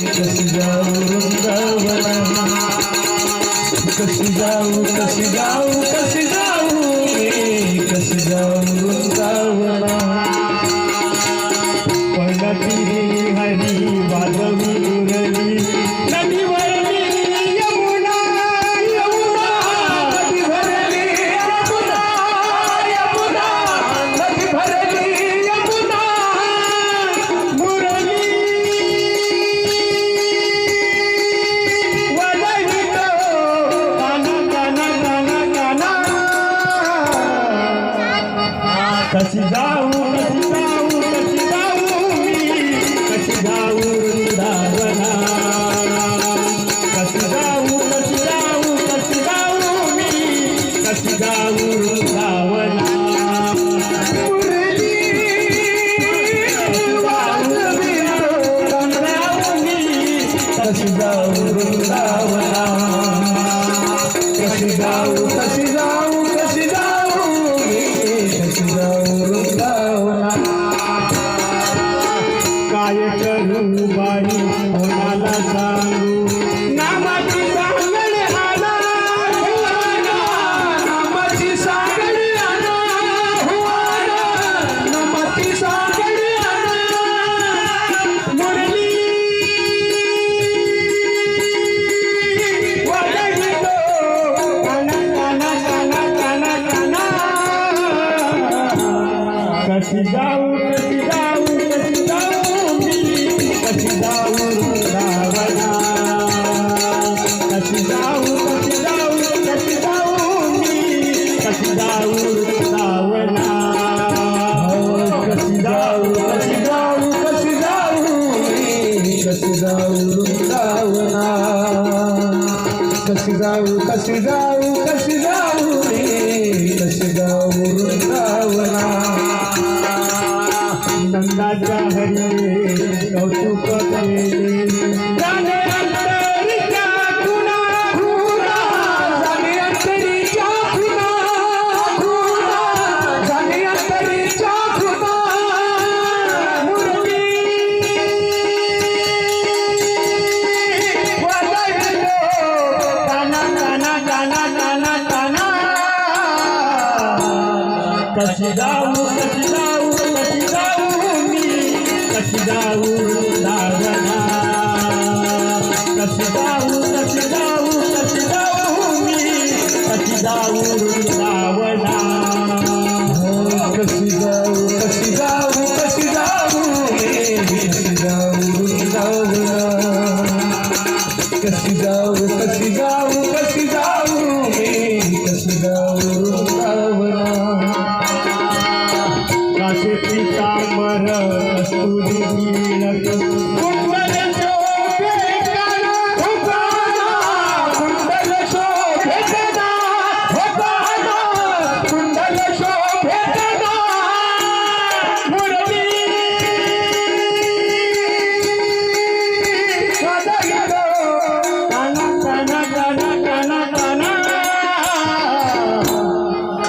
कशी जाऊ वृंदावना कशी जाऊ कशी जाऊ कशी जाऊ? काना कशी जाऊ कशी जाऊ सांगू जाऊ कशी जाऊ कशी जाऊ रे? कशी जाऊ वृंदावना नंदाच्या हरी कौतुक कशी जाऊ कशी जाऊ कशी जाऊ मी कशी जाऊ वृंदावना कशी जाऊ कशी जाऊ कशी जाऊ मी कशी जाऊ वृंदावना कशी जाऊ कशी जाऊ कशी जाऊ कशी जाऊ वृंदावना कशी जाऊ कशी जाऊ कशी